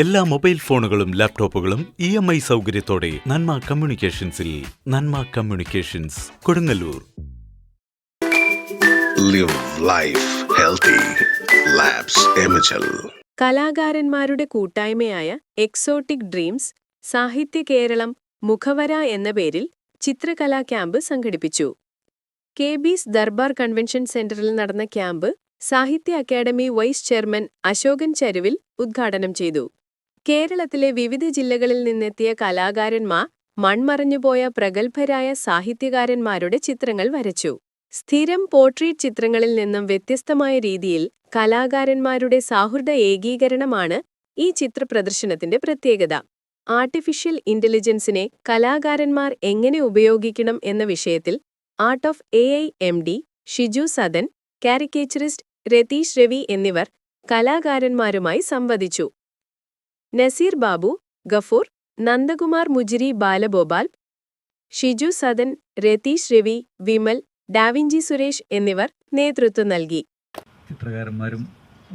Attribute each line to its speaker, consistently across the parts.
Speaker 1: എല്ലാ മൊബൈൽ ഫോണുകളും ലാപ്ടോപ്പുകളും ഇ എം ഐ സൗകര്യത്തോടെ Nanma കമ്മ്യൂണിക്കേഷൻസിൽ Nanma communications Kodungallur.
Speaker 2: Live life healthy.
Speaker 3: കലാകാരന്മാരുടെ കൂട്ടായ്മയായ എക്സോട്ടിക് ഡ്രീംസ് സാഹിത്യ കേരളം മുഖവര എന്ന പേരിൽ ചിത്രകലാ ക്യാമ്പ് സംഘടിപ്പിച്ചു. കെ ബീസ് ദർബാർ കൺവെൻഷൻ സെന്ററിൽ നടന്ന camp Sahitya Akademi vice chairman Ashokan Charuvil ഉദ്ഘാടനം ചെയ്തു. കേരളത്തിലെ വിവിധ ജില്ലകളിൽ നിന്നെത്തിയ കലാകാരന്മാർ മൺമറഞ്ഞുപോയ പ്രഗത്ഭരായ സാഹിത്യകാരന്മാരുടെ ചിത്രങ്ങൾ വരച്ചു. സ്ഥിരം പോർട്രേറ്റ് ചിത്രങ്ങളിൽ നിന്നും വ്യത്യസ്തമായ രീതിയിൽ കലാകാരന്മാരുടെ സൗഹൃദ ഏകീകരണമാണ് ഈ ചിത്രപ്രദർശനത്തിന്റെ പ്രത്യേകത. ആർട്ടിഫിഷ്യൽ ഇന്റലിജൻസിനെ കലാകാരന്മാർ എങ്ങനെ ഉപയോഗിക്കണം എന്ന വിഷയത്തിൽ art of A I M D Shiju Sadan caricaturist Ratheesh Ravi എന്നിവർ കലാകാരന്മാരുമായി സംവദിച്ചു. നസീർ ബാബു ഗഫൂർ നന്ദകുമാർ മുജിരി ബാലഗോപാൽ ഷിജു സദൻ രതീഷ് രവി വിമൽ ഡാവിഞ്ചി സുരേഷ് എന്നിവർ നേതൃത്വം നൽകി.
Speaker 4: ചിത്രകാരന്മാരും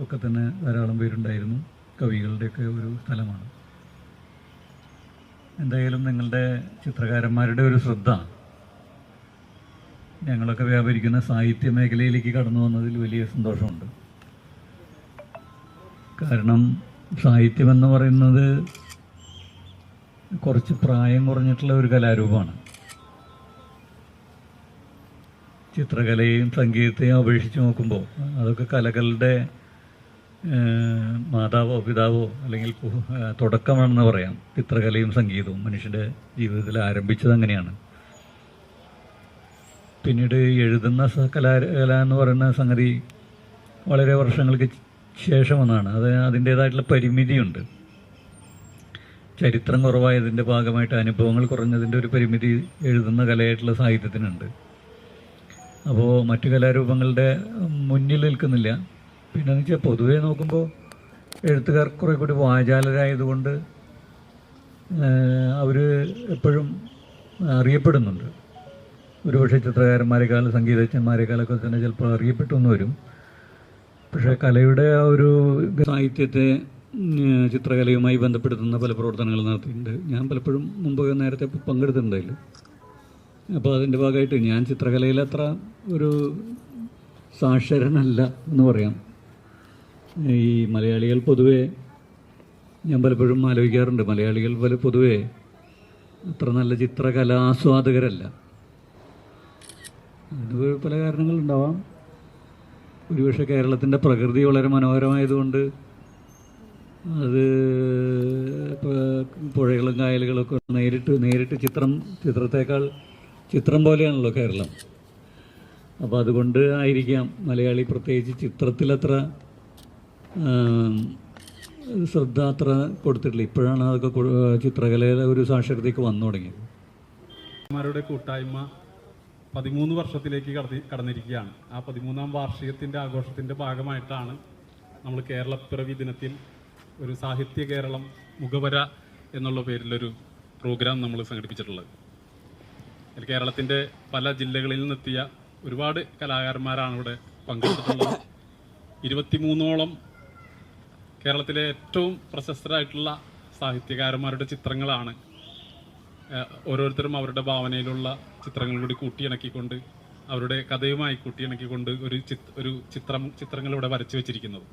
Speaker 4: ഒക്കെ തന്നെ ധാരാളം പേരുണ്ടായിരുന്നു. കവികളുടെയൊക്കെ ഒരു സ്ഥലമാണ്. എന്തായാലും നിങ്ങളുടെ ചിത്രകാരന്മാരുടെ ഒരു ശ്രദ്ധ ഞങ്ങളൊക്കെ വ്യാപരിക്കുന്ന സാഹിത്യ മേഖലയിലേക്ക് കടന്നു വന്നതിൽ വലിയ സന്തോഷമുണ്ട്. കാരണം സാഹിത്യമെന്ന് പറയുന്നത് കുറച്ച് പ്രായം കുറഞ്ഞിട്ടുള്ള ഒരു കലാരൂപമാണ്. ചിത്രകലയും സംഗീതത്തെയും അപേക്ഷിച്ച് നോക്കുമ്പോൾ അതൊക്കെ കലകളുടെ മാതാവോ പിതാവോ അല്ലെങ്കിൽ തുടക്കമാണെന്ന് പറയാം. ചിത്രകലയും സംഗീതവും മനുഷ്യന്റെ ജീവിതത്തിൽ ആരംഭിച്ചത് അങ്ങനെയാണ്. പിന്നീട് എഴുതുന്ന കലാ കല എന്ന് പറയുന്ന സംഗതി വളരെ വർഷങ്ങൾക്ക് ശേഷം വന്നതാണ് അത് അതിന്റേതായിട്ടുള്ള പരിമിതിയുണ്ട്. ചരിത്രം കുറവായതിന്റെ ഭാഗമായിട്ട് അനുഭവങ്ങൾ കുറഞ്ഞതിന്റെ ഒരു പരിമിതി എഴുതുന്ന കലയായിട്ടുള്ള സാഹിത്യത്തിനുണ്ട്. അപ്പോൾ മറ്റു കലാരൂപങ്ങളുടെ മുന്നിൽ നിൽക്കുന്നില്ല. പിന്നെ എന്ന് വെച്ചാൽ പൊതുവേ നോക്കുമ്പോൾ എഴുത്തുകാർ കുറേ കൂടി വാചാലരായതുകൊണ്ട് അവർ എപ്പോഴും അറിയപ്പെടുന്നുണ്ട്. ഒരുപക്ഷെ ചിത്രകാരന്മാരെക്കാൾ സംഗീതജ്ഞന്മാരെക്കാളൊക്കെ തന്നെ ചിലപ്പോൾ അറിയപ്പെട്ടു വരും. പക്ഷേ കലയുടെ ആ ഒരു സാഹിത്യത്തെ ചിത്രകലയുമായി ബന്ധപ്പെടുത്തുന്ന പല പ്രവർത്തനങ്ങൾ നടത്തിയിട്ടുണ്ട്. ഞാൻ പലപ്പോഴും മുമ്പ് നേരത്തെ പങ്കെടുത്തിട്ടുണ്ട് അതിൽ അപ്പോൾ അതിന്റെ ഭാഗമായിട്ട് ഞാൻ ചിത്രകലയിൽ അത്ര ഒരു സാക്ഷരനല്ല എന്ന് പറയാം. ഈ മലയാളികൾ പൊതുവേ ഞാൻ പലപ്പോഴും ആലോചിക്കാറുണ്ട് മലയാളികൾ പല പൊതുവേ അത്ര നല്ല ചിത്രകലാസ്വാദകരല്ല. അതിന് പല കാരണങ്ങളുണ്ടാവാം. ഒരുപക്ഷെ കേരളത്തിന്റെ പ്രകൃതി വളരെ മനോഹരമായതുകൊണ്ട് അത് പുഴകളും കായലുകളൊക്കെ നേരിട്ട് നേരിട്ട് ചിത്രം ചിത്രത്തേക്കാൾ ചിത്രം പോലെയാണല്ലോ കേരളം. അപ്പോൾ അതുകൊണ്ട് ആയിരിക്കാം മലയാളി പ്രത്യേകിച്ച് ചിത്രത്തിലത്ര ശ്രദ്ധ അത്ര കൊടുത്തിട്ടില്ല. ഇപ്പോഴാണ് അതൊക്കെ ചിത്രകലയിലെ ഒരു സാക്ഷരതയ്ക്ക് വന്നു തുടങ്ങിയത്.
Speaker 5: കൂട്ടായ്മ പതിമൂന്ന് വർഷത്തിലേക്ക് കടത്തി കടന്നിരിക്കുകയാണ്. ആ പതിമൂന്നാം വാർഷികത്തിന്റെ ആഘോഷത്തിന്റെ ഭാഗമായിട്ടാണ് നമ്മൾ കേരളപ്പിറവി ദിനത്തിൽ ഒരു സാഹിത്യ കേരളം മുഖവര എന്നുള്ള പേരിലൊരു പ്രോഗ്രാം നമ്മൾ സംഘടിപ്പിച്ചിട്ടുള്ളത്. കേരളത്തിന്റെ പല ജില്ലകളിൽ നിന്നെത്തിയ ഒരുപാട് കലാകാരന്മാരാണ് ഇവിടെ പങ്കെടുത്തിട്ടുള്ളത്. ഇരുപത്തിമൂന്നോളം കേരളത്തിലെ ഏറ്റവും പ്രശസ്തരായിട്ടുള്ള സാഹിത്യകാരന്മാരുടെ ചിത്രങ്ങളാണ് ഓരോരുത്തരും അവരുടെ ഭാവനയിലുള്ള ചിത്രങ്ങൾ കൂടി കൂട്ടിയിണക്കിക്കൊണ്ട് അവരുടെ കഥയുമായി കൂട്ടിയിണക്കിക്കൊണ്ട് ഒരു ഒരു ചിത്രം ചിത്രങ്ങൾ ഇവിടെ വരച്ചു വെച്ചിരിക്കുന്നത്.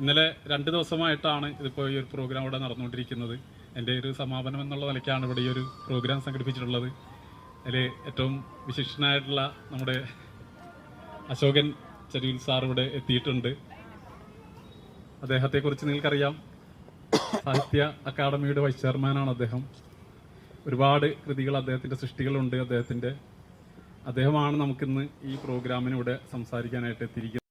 Speaker 5: ഇന്നലെ രണ്ട് ദിവസമായിട്ടാണ് ഇതിപ്പോൾ ഈ ഒരു പ്രോഗ്രാം ഇവിടെ നടന്നുകൊണ്ടിരിക്കുന്നത്. എന്റെ ഒരു സമാപനം എന്നുള്ള നിലയ്ക്കാണ് ഇവിടെ ഈ ഒരു പ്രോഗ്രാം സംഘടിപ്പിച്ചിട്ടുള്ളത്. അതിൽ ഏറ്റവും വിശിഷ്ടനായിട്ടുള്ള നമ്മുടെ അശോകൻ ചരുവിൽ സാർ ഇവിടെ എത്തിയിട്ടുണ്ട്. അദ്ദേഹത്തെക്കുറിച്ച് നിങ്ങൾക്കറിയാം. സാഹിത്യ അക്കാദമിയുടെ വൈസ് ചെയർമാനാണ് അദ്ദേഹം. ഒരുപാട് കൃതികൾ അദ്ദേഹത്തിന്റെ സൃഷ്ടികളുണ്ട് അദ്ദേഹത്തിന്റെ അദ്ദേഹമാണ് നമുക്കിന്ന് ഈ പ്രോഗ്രാമിനൂടെ സംസാരിക്കാനായിട്ട് എത്തിയിരിക്കുന്നത്.